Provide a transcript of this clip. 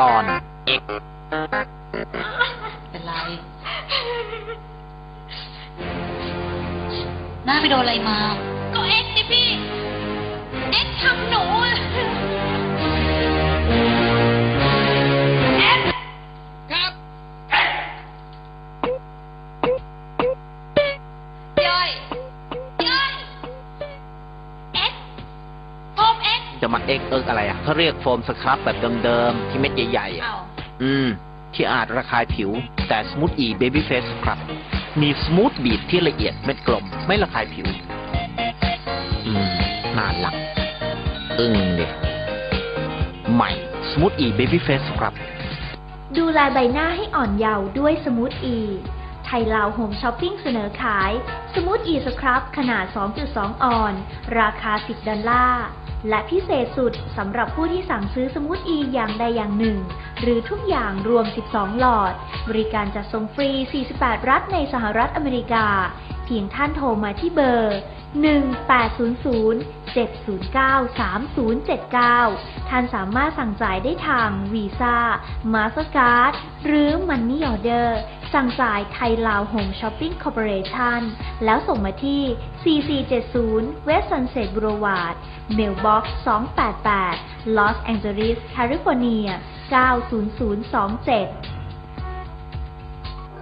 ตอนเอกเป็นไร หน้าไปโดนอะไรมา มาเอกเอิกอะไรอะเขาเรียกโฟมสครับแบบเดิมๆ ที่เม็ดใหญ่ๆอะเอาอืม ที่อาจระคายผิว แต่ส o ู t อีเบบี้เฟสครับมีส o ู t บีดที่ละเอียดเม็ดกลม ไม่ระคายผิว อืมน่าหลักอึ้งเนี่ยใหม่ส o ู t อีเบบี้เฟสครับ ดูแลใบหน้าให้อ่อนเยาว์ด้วยสมูทอีไทยลาวโฮมช้อปปิ้งเสนอขาย สมูทอีสครับ ขนาด 2.2 ออน ราคา 10 ดอลลาร์ และพิเศษสุดสำหรับผู้ที่สั่งซื้อสมูทอีอย่างใดอย่างหนึ่ง หรือทุกอย่างรวม 12 หลอด บริการจัดส่งฟรี 48 รัฐในสหรัฐอเมริกา เพียงท่านโทรมาที่เบอร์ 1800 709 3079 ท่านสามารถสั่งจ่ายได้ทางวีซ่ามาสเ c า r d หรือมันนี่ออเดอร์สั่งจ่ายไทยลาวโฮมช้อปปิ้งคอร์ปอเรชั่นแล้วส่งมาที่ 4470 West Sunset Boulevard Mailbox 288 Los Angeles California 90027